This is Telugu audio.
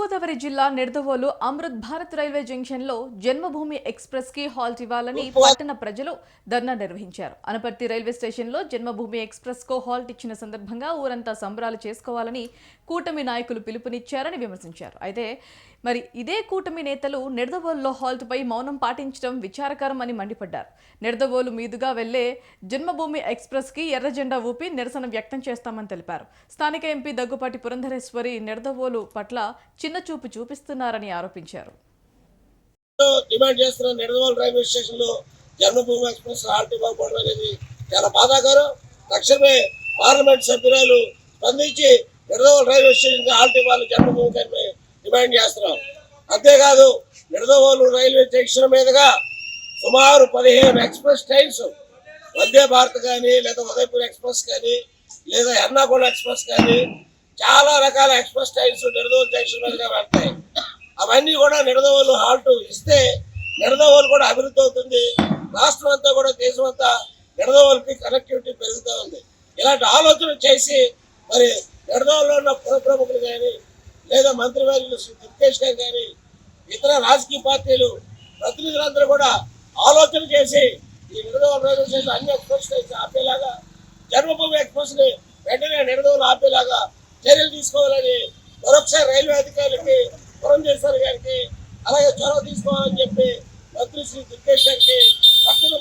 తూర్పుగోదావరి జిల్లా నిడదవోలు అమృత్ భారత్ రైల్వే జంక్షన్లో జన్మభూమి ఎక్స్ప్రెస్కి హాల్ట్ ఇవ్వాలని పట్టణ ప్రజలు ధర్నా నిర్వహించారు. అనపర్తి రైల్వే స్టేషన్లో జన్మభూమి ఎక్స్ప్రెస్ కో హాల్ట్ ఇచ్చిన సందర్భంగా ఊరంతా సంబరాలు చేసుకోవాలని కూటమి నాయకులు పిలుపునిచ్చారని విమర్శించారు. అయితే మరి ఇదే కూటమి నేతలు నిడదవోలులో హాల్ట్ పై మౌనం పాటించడం విచారకరం అని మండిపడ్డారు. నిడదవోలు మీదుగా వెళ్ళే జన్మభూమి ఎక్స్ప్రెస్కి ఎర్ర జెండా ఊపి నిరసన వ్యక్తం చేస్తామని తెలిపారు. స్థానిక ఎంపీ దగ్గుపాటి పురంధరేశ్వరి నిడదవోలు పట్ల చిన్న చూపు చూపిస్తున్నారని ఆరోపించారు. డిమాండ్ చేస్తున్న నిడదవోలు రైల్వే స్టేషన్లో జన్మభూమి ఎక్స్ప్రెస్ హాల్ట్ ఇవ్వకపోవడం అనేది చాలా బాధాకరం. తక్షణమే పార్లమెంట్ సభ్యురాలు స్పందించి నిడదవోలు రైల్వే స్టేషన్కి జన్మభూమి ఇవ్వాలి డిమాండ్ చేస్తున్నాం. అంతేకాదు నిడదవోలు రైల్వే స్టేషన్ మీదుగా సుమారు పదిహేను ఎక్స్ప్రెస్ ట్రైన్స్ వందే భారత్ కానీ లేదా ఉదయపూర్ ఎక్స్ప్రెస్ కానీ లేదా ఎర్నాకుళం ఎక్స్ప్రెస్ కానీ చాలా రకాల ఎక్స్ప్రెస్ ట్రైన్స్ నిడదవోలు జంక్షన్ మీదుగా వెళ్తాయి అవన్నీ కూడా నిడదవోలు హాల్ట్ ఇస్తే నిడదవోలు కూడా అభివృద్ధి అవుతుంది. రాష్ట్రం అంతా కూడా దేశం అంతా నిడదవోలకి కనెక్టివిటీ పెరుగుతూ ఉంది. ఇలాంటి ఆలోచన చేసి మరి నిడదవోలో ఉన్న పుర ప్రముఖులు కానీ లేదా మంత్రివర్యులు శ్రీ దుర్గేష్ గారు కానీ ఇతర రాజకీయ పార్టీలు ప్రతినిధులందరూ కూడా ఆలోచన చేసి ఈ నిడదవోలు రైల్వే స్టేషన్ అన్ని ఎక్స్ప్రెస్ ఆపేలాగా జన్మభూమి ఎక్స్ప్రెస్ని వెంటనే నిడదవోలు ఆపేలాగా చర్యలు తీసుకోవాలని మరొకసారి రైల్వే అధికారులకి పురంధేశ్వరి గారికి అలాగే చొరవ తీసుకోవాలని చెప్పి మంత్రి శ్రీ దుర్గేష్ గారికి పట్టణ